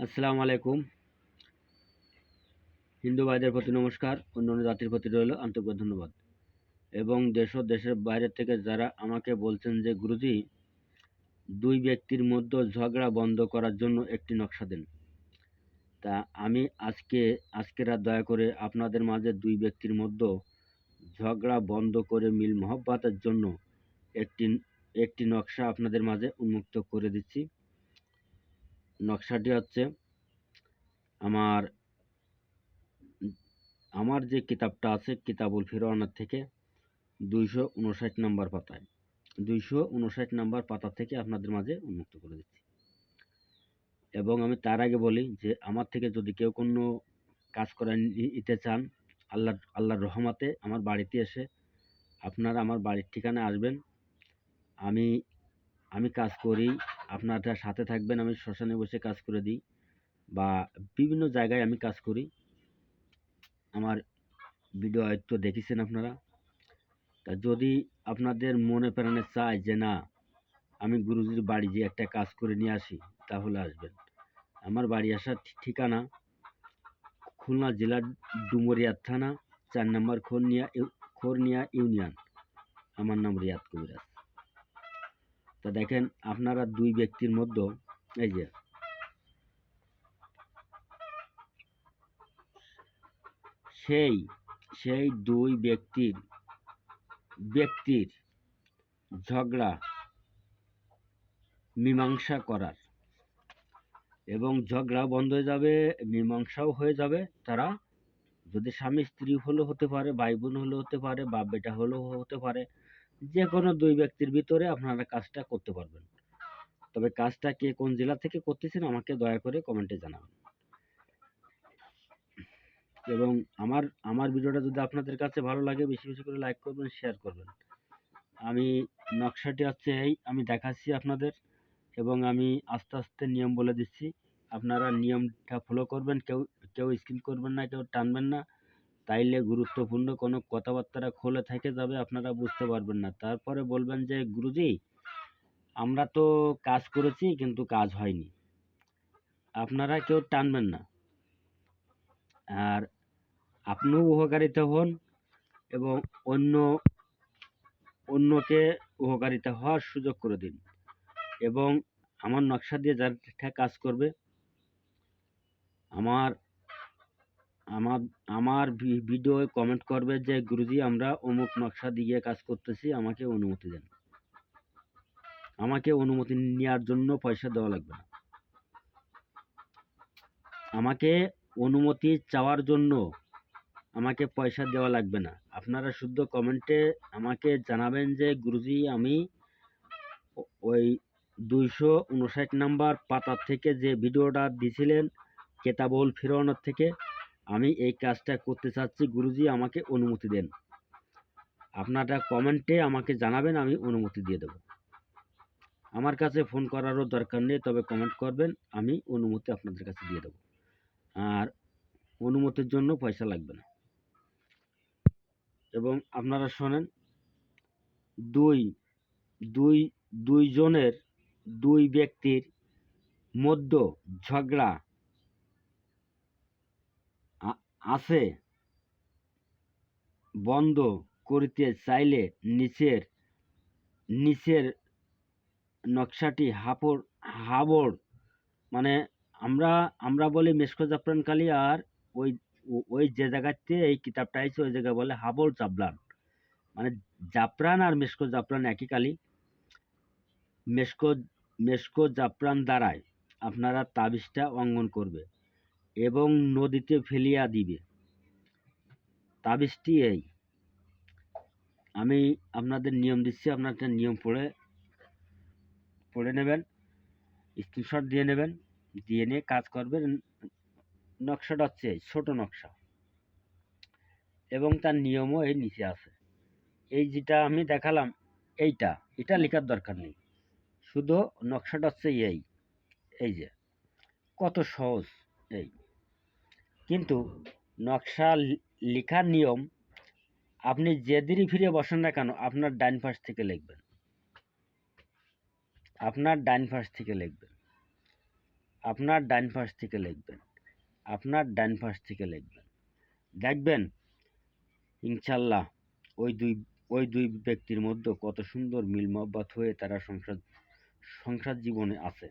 আসসালামু আলাইকুম। হিন্দু ভাইদের প্রতি নমস্কার অন্য অন্য জাতির প্রতি রইল আন্তরিক ধন্যবাদ। এবং দেশ ও দেশের বাইরে থেকে যারা আমাকে বলছেন যে, গুরুজি, দুই ব্যক্তির মধ্যে ঝগড়া বন্ধ করার জন্য একটি নকশা দেন। তা আমি আজকে আজকে রাত দয়া করে আপনাদের মাঝে দুই ব্যক্তির মধ্যে ঝগড়া বন্ধ করে মিল মহব্বতের জন্য একটি একটি নকশা আপনাদের মাঝে উন্মুক্ত করে দিচ্ছি। নকশাটি হচ্ছে আমার আমার যে কিতাবটা আছে কিতাবুল ফিরওয়ানার থেকে দুইশো উনষাট নম্বর পাতায়, দুইশো উনষাট নম্বর পাতা থেকে আপনাদের মাঝে উন্মুক্ত করে দিচ্ছি। এবং আমি তার আগে বলি যে আমার থেকে যদি কেউ কোনো কাজ করে নিতে চান, আল্লাহ, আল্লাহর রহমাতে আমার বাড়িতে এসে আপনারা আমার বাড়ির ঠিকানায় আসবেন। আমি আমি কাজ করি, আপনারা সাথে থাকবেন, আমি শ্মশানে বসে কাজ করে দিই বা বিভিন্ন জায়গায় আমি কাজ করি। আমার ভিডিও হয়তো দেখেছেন আপনারা। তা যদি আপনাদের মনে প্রাণে চায় যে না, আমি গুরুজির বাড়ি যে একটা কাজ করে নিয়ে আসি, তাহলে আসবেন। আমার বাড়ি আসার ঠিকানা খুলনা জেলার ডুমুরিয়া থানা, চার নম্বর খোরনিয়া খোরনিয়া ইউনিয়ন। আমার নাম রিয়াদ কবিরাজ। তা দেখেন আপনারা দুই ব্যক্তির মধ্যে, এই যে। সেই সেই দুই ব্যক্তির ব্যক্তির ঝগড়া, মীমাংসা করার। এবং ঝগড়া বন্ধ হয়ে যাবে, মীমাংসাও হয়ে যাবে। তারা যদি স্বামী স্ত্রী হলেও হতে পারে, ভাই বোন হলেও হতে পারে বাপ বেটা হলেও হতে পারে যে কোনো দুই ব্যক্তির ভিতরে আপনারা কাজটা করতে পারবেন। তবে কাজটা কে কোন জেলা থেকে করতেছেন আমাকে দয়া করে কমেন্টে জানাবেন। এবং আমার আমার ভিডিওটা যদি আপনাদের কাছে ভালো লাগে, বেশি বেশি করে লাইক করবেন শেয়ার করবেন। আমি নকশাটি হচ্ছে এই, আমি দেখাচ্ছি আপনাদের এবং আমি আস্তে আস্তে নিয়ম বলে দিচ্ছি। আপনারা নিয়মটা ফলো করবেন, কেউ কেউ স্কিন করবেন না, কেউ টানবেন না। তাইলে গুরুত্বপূর্ণ কোনো কথাবার্তা খোলে থেকে যাবে আপনারা বুঝতে পারবেন না। তারপরে বলবেন যে, গুরুজি, আমরা তো কাজ করেছি কিন্তু কাজ হয়নি। আপনারা কেউ টানবেন না। আর আপনিও উপকারিতা হন এবং অন্য, অন্যকে উপকারিতা হওয়ার সুযোগ করে দিন এবং আমার নকশা দিয়ে যারা কাজ করবে, আমার আমার আমার ভি- ভিডিও কমেন্ট করবে যে, গুরুজি, আমরা অমুক নকশা দিয়ে কাজ করতেছি, আমাকে অনুমতি দেন। আমাকে অনুমতি নেওয়ার জন্য পয়সা দেওয়া লাগবে না। আমাকে অনুমতি চাওয়ার জন্য আমাকে পয়সা দেওয়া লাগবে না। আপনারা শুদ্ধ কমেন্টে আমাকে জানাবেন যে, গুরুজি, আমি ওই দুইশো উনষাট নাম্বার পাতা থেকে যে ভিডিওটা দিছিলেন, কেতাবল ফিরানোর থেকে আমি এই কাজটা করতে চাচ্ছি, গুরুজি আমাকে অনুমতি দেন। আপনারা কমেন্টে আমাকে জানাবেন, আমি অনুমতি দিয়ে দেব। আমার কাছে ফোন করারও দরকার নেই, তবে কমেন্ট করবেন, আমি অনুমতি আপনাদের কাছে দিয়ে দেব। আর অনুমতির জন্য পয়সা লাগবে না। এবং আপনারা শোনেন, দুই দুই, দুইজনের, দুই ব্যক্তির মধ্য ঝগড়া আছে। বন্ধ করিতে চাইলে নিচের নিচের নকশাটি হাপড়, হাবড় মানে আমরা আমরা বলি মেশকো জাফরান কালি আর ওই ওই যে জায়গাতে এই কিতাবটা আছে ওই জায়গায় বলে হাবড় জাবলান মানে জাফরান আর মেশকো জাফরান একই কালি। মেশকো মেশকো জাফরান দ্বারাই আপনারা তাবিজটা অঙ্গন করবে। এবং নদীতে ফেলিয়া দিবে। তাবিজটি এই। আমি আপনাদের নিয়ম দিচ্ছি আপনাদের নিয়ম পড়ে পড়ে নেবেন স্ক্রিনশট দিয়ে নেবেন দিয়ে নিয়ে কাজ করবেন। নকশাটা হচ্ছে এই, ছোট নকশা। এবং তার নিয়মও এই নিচে আছে। এই যেটা আমি দেখালাম এইটা এটা লেখার দরকার নেই। শুধু নকশাটা হচ্ছে এই এই যে। কত সহজ এই। কিন্তু নকশা লেখার নিয়ম আপনি যেদিনই ফিরে বসেন না কেন আপনার ডান পাশ থেকে লিখবেন। আপনার ডান পাশ থেকে লিখবেন। আপনার ডান পাশ থেকে লিখবেন। আপনার ডান পাশ থেকে লিখবেন। দেখবেন, ইনশাল্লাহ ওই দুই ওই দুই ব্যক্তির মধ্যে কত সুন্দর মিল মহব্বত হয়ে তারা সংসার সংসার জীবনে আছে।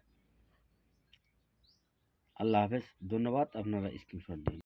আল্লাহ হাফেজ। ধন্যবাদ আপনারা স্ক্রিনশট দিন।